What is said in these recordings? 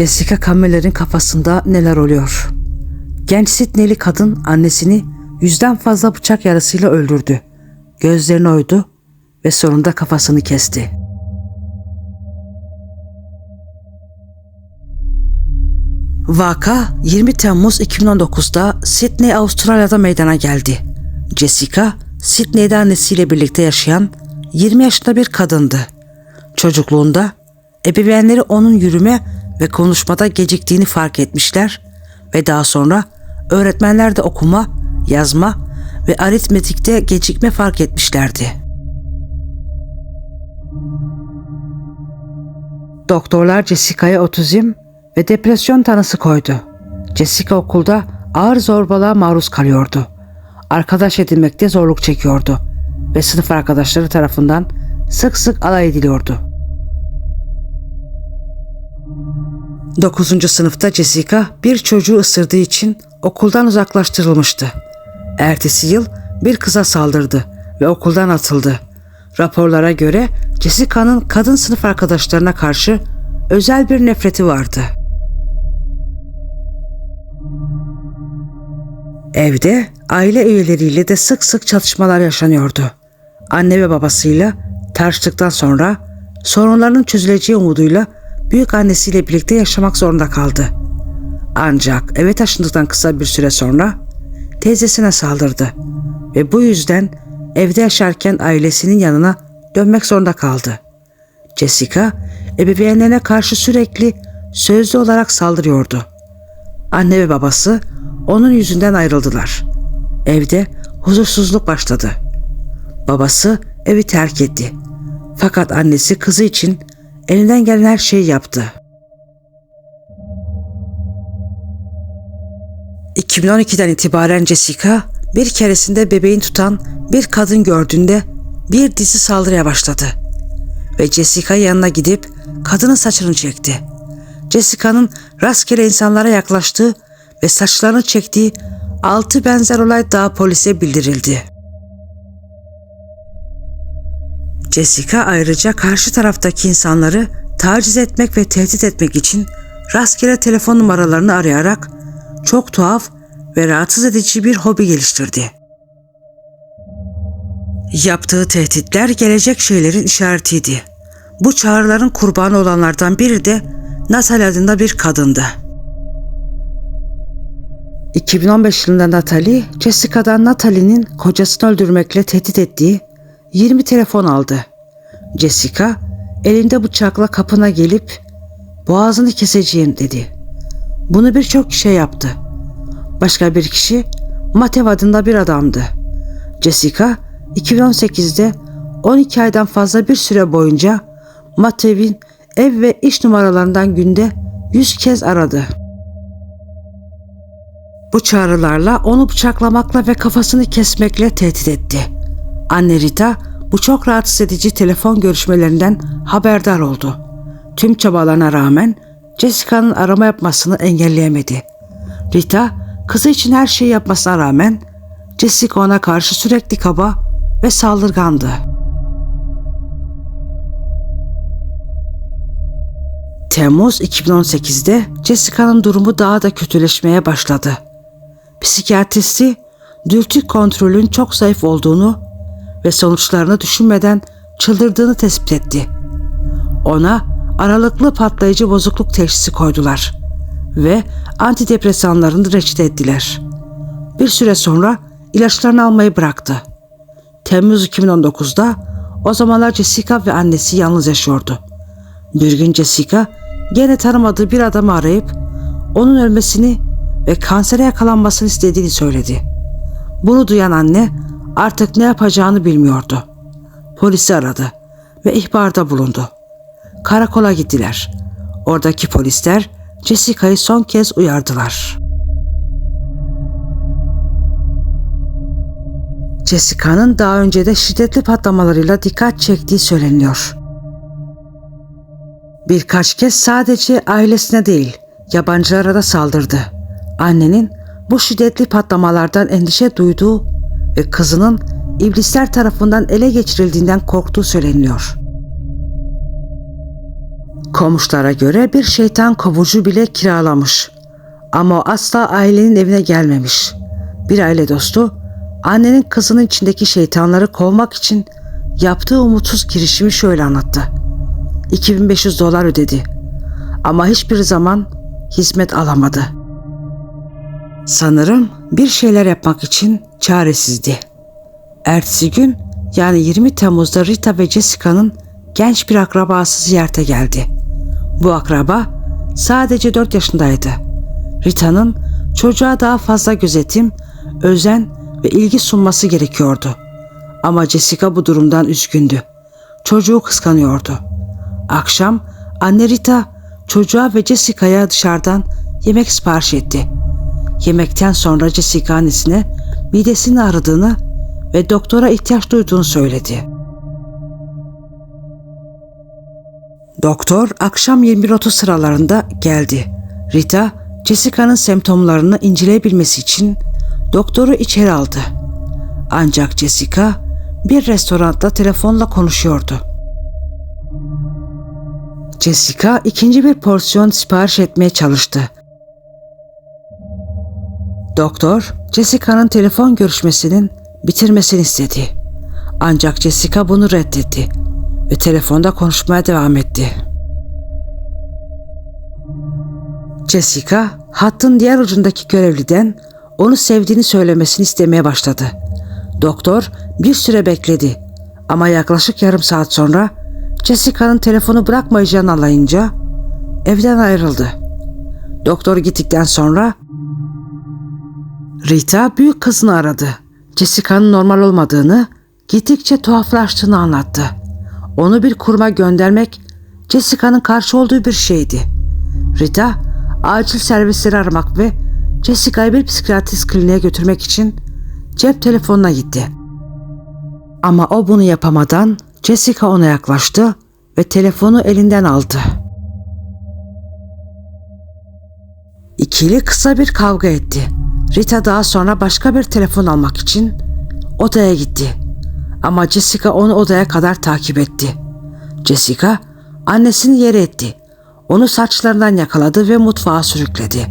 Jessica Cameller'in kafasında neler oluyor? Genç Sidneyli kadın annesini yüzden fazla bıçak yarasıyla öldürdü. Gözlerini oydu ve sonunda kafasını kesti. Vaka 20 Temmuz 2019'da Sydney, Avustralya'da meydana geldi. Jessica, Sydney'de annesiyle birlikte yaşayan 20 yaşında bir kadındı. Çocukluğunda ebeveynleri onun yürüme ve konuşmada geciktiğini fark etmişler ve daha sonra öğretmenler de okuma, yazma ve aritmetikte gecikme fark etmişlerdi. Doktorlar Jessica'ya otizm ve depresyon tanısı koydu. Jessica okulda ağır zorbalığa maruz kalıyordu. Arkadaş edinmekte zorluk çekiyordu ve sınıf arkadaşları tarafından sık sık alay ediliyordu. 9. sınıfta Jessica bir çocuğu ısırdığı için okuldan uzaklaştırılmıştı. Ertesi yıl bir kıza saldırdı ve okuldan atıldı. Raporlara göre Jessica'nın kadın sınıf arkadaşlarına karşı özel bir nefreti vardı. Evde aile üyeleriyle de sık sık çatışmalar yaşanıyordu. Anne ve babasıyla tartıştıktan sonra sorunlarının çözüleceği umuduyla büyük annesiyle birlikte yaşamak zorunda kaldı. Ancak eve taşındıktan kısa bir süre sonra teyzesine saldırdı ve bu yüzden evde yaşarken ailesinin yanına dönmek zorunda kaldı. Jessica ebeveynlerine karşı sürekli sözlü olarak saldırıyordu. Anne ve babası onun yüzünden ayrıldılar. Evde huzursuzluk başladı. Babası evi terk etti. Fakat annesi kızı için elinden gelen her şeyi yaptı. 2012'den itibaren Jessica bir keresinde bebeğin tutan bir kadın gördüğünde bir dizi saldırıya başladı. Ve Jessica yanına gidip kadının saçını çekti. Jessica'nın rastgele insanlara yaklaştığı ve saçlarını çektiği altı benzer olay daha polise bildirildi. Jessica ayrıca karşı taraftaki insanları taciz etmek ve tehdit etmek için rastgele telefon numaralarını arayarak çok tuhaf ve rahatsız edici bir hobi geliştirdi. Yaptığı tehditler gelecek şeylerin işaretiydi. Bu çağrıların kurbanı olanlardan biri de Natalie adında bir kadındı. 2015 yılında Natalie, Jessica'dan Natalie'nin kocasını öldürmekle tehdit ettiği 20 telefon aldı. Jessica elinde bıçakla kapına gelip boğazını keseceğim dedi. Bunu birçok kişi yaptı. Başka bir kişi Matev adında bir adamdı. Jessica 2018'de 12 aydan fazla bir süre boyunca Matev'in ev ve iş numaralarından günde 100 kez aradı. Bu çağrılarla onu bıçaklamakla ve kafasını kesmekle tehdit etti. Anne Rita bu çok rahatsız edici telefon görüşmelerinden haberdar oldu. Tüm çabalarına rağmen Jessica'nın arama yapmasını engelleyemedi. Rita kızı için her şeyi yapmasına rağmen Jessica ona karşı sürekli kaba ve saldırgandı. Temmuz 2018'de Jessica'nın durumu daha da kötüleşmeye başladı. Psikiyatristi dürtü kontrolün çok zayıf olduğunu ve sonuçlarını düşünmeden çıldırdığını tespit etti. Ona aralıklı patlayıcı bozukluk teşhisi koydular ve antidepresanlarını reçete ettiler. Bir süre sonra ilaçlarını almayı bıraktı. Temmuz 2019'da o zamanlar Jessica ve annesi yalnız yaşıyordu. Bir gün Jessica gene tanımadığı bir adamı arayıp onun ölmesini ve kansere yakalanmasını istediğini söyledi. Bunu duyan anne artık ne yapacağını bilmiyordu. Polisi aradı ve ihbarda bulundu. Karakola gittiler. Oradaki polisler Jessica'yı son kez uyardılar. Jessica'nın daha önce de şiddetli patlamalarıyla dikkat çektiği söyleniyor. Birkaç kez sadece ailesine değil, yabancılara da saldırdı. Annenin bu şiddetli patlamalardan endişe duyduğu ve kızının iblisler tarafından ele geçirildiğinden korktuğu söyleniyor. Komşulara göre bir şeytan kovucu bile kiralamış. Ama o asla ailenin evine gelmemiş. Bir aile dostu annenin kızının içindeki şeytanları kovmak için yaptığı umutsuz girişimi şöyle anlattı. 2500 dolar ödedi. Ama hiçbir zaman hizmet alamadı. Sanırım bir şeyler yapmak için çaresizdi. Ertesi gün yani 20 Temmuz'da Rita ve Jessica'nın genç bir akrabası ziyarete geldi. Bu akraba sadece 4 yaşındaydı. Rita'nın çocuğa daha fazla gözetim, özen ve ilgi sunması gerekiyordu. Ama Jessica bu durumdan üzgündü. Çocuğu kıskanıyordu. Akşam anne Rita çocuğa ve Jessica'ya dışarıdan yemek sipariş etti. Yemekten sonra Jessica annesine midesini ağrıdığını ve doktora ihtiyaç duyduğunu söyledi. Doktor akşam 21.30 sıralarında geldi. Rita, Jessica'nın semptomlarını inceleyebilmesi için doktoru içeri aldı. Ancak Jessica bir restoranda telefonla konuşuyordu. Jessica ikinci bir porsiyon sipariş etmeye çalıştı. Doktor, Jessica'nın telefon görüşmesinin bitirmesini istedi. Ancak Jessica bunu reddetti ve telefonda konuşmaya devam etti. Jessica, hattın diğer ucundaki görevliden onu sevdiğini söylemesini istemeye başladı. Doktor bir süre bekledi ama yaklaşık yarım saat sonra Jessica'nın telefonu bırakmayacağını anlayınca evden ayrıldı. Doktor gittikten sonra Rita büyük kızını aradı. Jessica'nın normal olmadığını, gittikçe tuhaflaştığını anlattı. Onu bir kuruma göndermek Jessica'nın karşı olduğu bir şeydi. Rita acil servisleri aramak ve Jessica'yı bir psikiyatrist kliniğe götürmek için cep telefonuna gitti. Ama o bunu yapamadan Jessica ona yaklaştı ve telefonu elinden aldı. İkili kısa bir kavga etti. Rita daha sonra başka bir telefon almak için odaya gitti. Ama Jessica onu odaya kadar takip etti. Jessica annesini yere etti. Onu saçlarından yakaladı ve mutfağa sürükledi.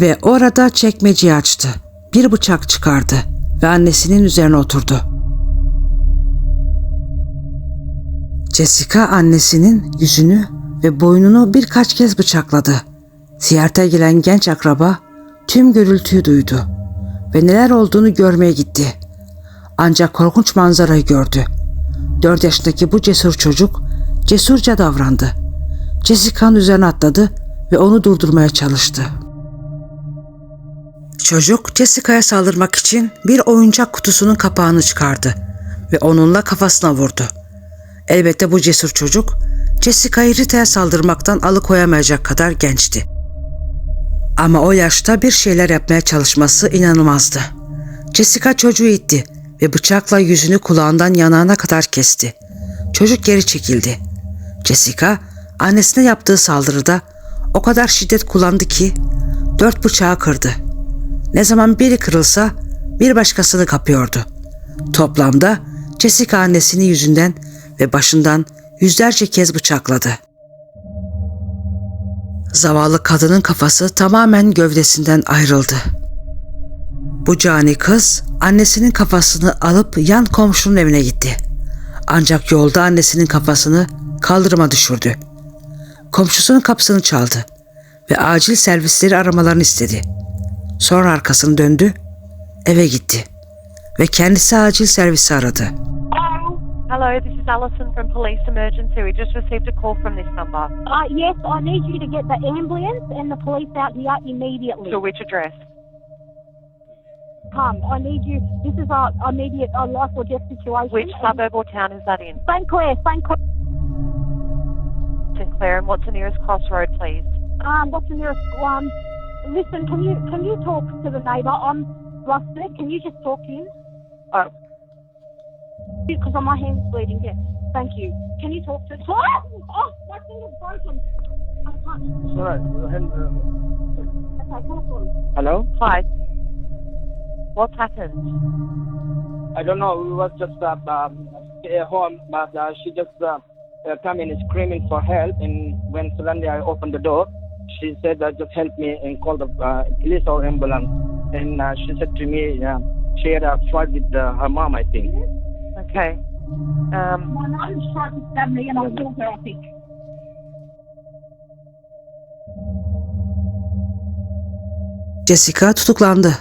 Ve orada çekmeceyi açtı. Bir bıçak çıkardı ve annesinin üzerine oturdu. Jessica annesinin yüzünü ve boynunu birkaç kez bıçakladı. Ziyarete gelen genç akraba tüm gürültüyü duydu ve neler olduğunu görmeye gitti. Ancak korkunç manzarayı gördü. Dört yaşındaki bu cesur çocuk cesurca davrandı. Jessica'nın üzerine atladı ve onu durdurmaya çalıştı. Çocuk Jessica'ya saldırmak için bir oyuncak kutusunun kapağını çıkardı ve onunla kafasına vurdu. Elbette bu cesur çocuk Jessica'yı Rita'ya saldırmaktan alıkoyamayacak kadar gençti. Ama o yaşta bir şeyler yapmaya çalışması inanılmazdı. Jessica çocuğu itti ve bıçakla yüzünü kulağından yanağına kadar kesti. Çocuk geri çekildi. Jessica annesine yaptığı saldırıda o kadar şiddet kullandı ki dört bıçağı kırdı. Ne zaman biri kırılsa bir başkasını kapıyordu. Toplamda Jessica annesini yüzünden ve başından yüzlerce kez bıçakladı. Zavallı kadının kafası tamamen gövdesinden ayrıldı. Bu cani kız annesinin kafasını alıp yan komşunun evine gitti. Ancak yolda annesinin kafasını kaldırıma düşürdü. Komşusunun kapısını çaldı ve acil servisleri aramalarını istedi. Sonra arkasını döndü, eve gitti ve kendisi acil servisi aradı. Hello, this is Alison from Police Emergency. We just received a call from this number. Uh, yes, I need you to get the ambulance and the police out here immediately. To which address? Come, I need you. This is a immediate a life or death situation. Which suburb or town is that in? St Clair, St Clair. St Clair, and what's the nearest crossroad, please? Um, what's the nearest one? Listen, can you can you talk to the neighbour? I'm flustered. Can you just talk to him? Oh, Because my hand's bleeding. Yes. Thank you. Can you talk to? Oh, oh my finger's broken. I'm Sorry. Okay, careful. Hello? Hi. What's happened? I don't know. We was just uh, um, at home, but uh, she just uh, uh, come in screaming for help. And when suddenly I opened the door, she said, uh, "Just help me and call the uh, police or ambulance." And uh, she said to me, uh, she had a fight with uh, her mom, I think. Okay. Um, My to stab me and I killed her, I think. Jessica tutuklandı.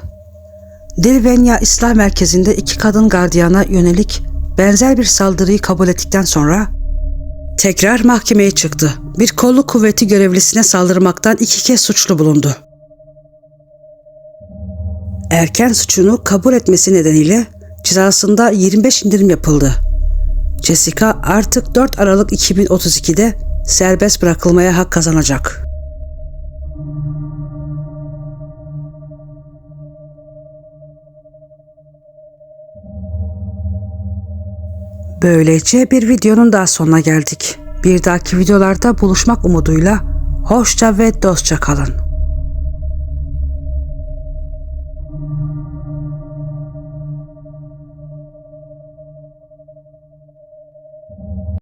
Dilvenya İslah Merkezi'nde iki kadın gardiyana yönelik benzer bir saldırıyı kabul ettikten sonra tekrar mahkemeye çıktı. Bir kolluk kuvveti görevlisine saldırmaktan iki kez suçlu bulundu. Erken suçunu kabul etmesi nedeniyle cezasında 25 indirim yapıldı. Jessica artık 4 Aralık 2032'de serbest bırakılmaya hak kazanacak. Böylece bir videonun daha sonuna geldik. Bir dahaki videolarda buluşmak umuduyla hoşça ve dostça kalın.